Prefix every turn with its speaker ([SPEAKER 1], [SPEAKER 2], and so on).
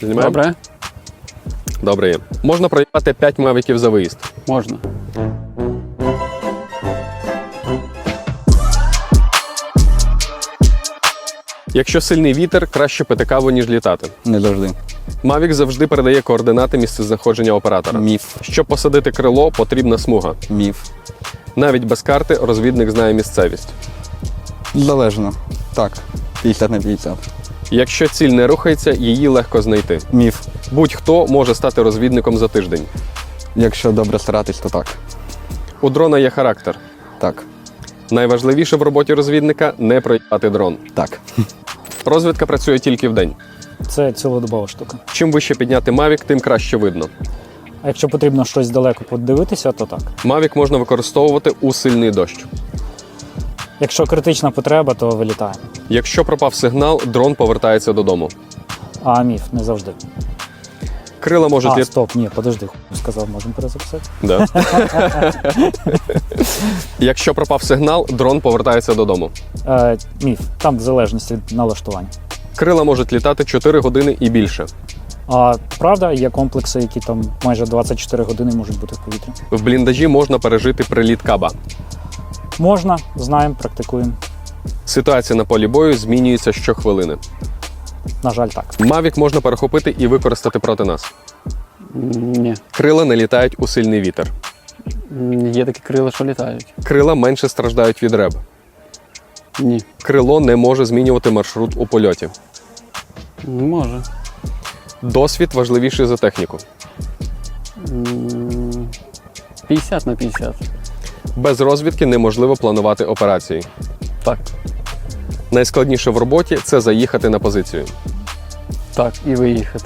[SPEAKER 1] Знімаємо?
[SPEAKER 2] Добре,
[SPEAKER 1] Добре є. Можна проїхати 5 мавіків за виїзд.
[SPEAKER 2] можна.
[SPEAKER 1] Якщо сильний вітер, краще пити каву, ніж літати.
[SPEAKER 3] Не завжди.
[SPEAKER 1] Мавік завжди передає координати місцезнаходження оператора.
[SPEAKER 3] Міф.
[SPEAKER 1] Щоб посадити крило, потрібна смуга.
[SPEAKER 3] Міф.
[SPEAKER 1] Навіть без карти розвідник знає місцевість.
[SPEAKER 3] Залежно. Так. 50 на 50.
[SPEAKER 1] Якщо ціль не рухається, її легко знайти.
[SPEAKER 3] Міф.
[SPEAKER 1] Будь-хто може стати розвідником за тиждень.
[SPEAKER 3] Якщо добре старатись, то так.
[SPEAKER 1] У дрона є характер.
[SPEAKER 3] Так.
[SPEAKER 1] Найважливіше в роботі розвідника не проїхати дрон.
[SPEAKER 3] Так.
[SPEAKER 1] Розвідка працює тільки вдень.
[SPEAKER 4] Це цілодобова штука.
[SPEAKER 1] Чим вище підняти Мавік, тим краще видно.
[SPEAKER 4] А якщо потрібно щось далеко подивитися, то так.
[SPEAKER 1] Мавік можна використовувати у сильний дощ.
[SPEAKER 4] Якщо критична потреба, то вилітаємо.
[SPEAKER 1] Якщо пропав сигнал, дрон повертається додому.
[SPEAKER 4] А міф не завжди.
[SPEAKER 1] Крила можуть
[SPEAKER 4] А,
[SPEAKER 1] літ...
[SPEAKER 4] стоп, ні, подожди, хуй сказав, можемо перезаписати.
[SPEAKER 1] Да. Якщо пропав сигнал, дрон повертається додому.
[SPEAKER 4] Е, міф, там в залежності від налаштування.
[SPEAKER 1] Крила можуть літати 4 години і більше.
[SPEAKER 4] А правда, є комплекси, які там майже 24 години можуть бути в повітрі.
[SPEAKER 1] В бліндажі можна пережити приліт каба.
[SPEAKER 4] Можна, знаємо, практикуємо.
[SPEAKER 1] Ситуація на полі бою змінюється щохвилини.
[SPEAKER 4] На жаль, так.
[SPEAKER 1] Мавік можна перехопити і використати проти нас.
[SPEAKER 2] Ні.
[SPEAKER 1] Крила не літають у сильний вітер.
[SPEAKER 2] Є такі крила, що літають.
[SPEAKER 1] Крила менше страждають від реб.
[SPEAKER 2] Ні.
[SPEAKER 1] Крило не може змінювати маршрут у польоті.
[SPEAKER 2] М, Може.
[SPEAKER 1] Досвід важливіший за техніку.
[SPEAKER 2] М, 50 на 50.
[SPEAKER 1] Без розвідки неможливо планувати операції.
[SPEAKER 2] Так.
[SPEAKER 1] Найскладніше в роботі це заїхати на позицію.
[SPEAKER 2] Так, і виїхати.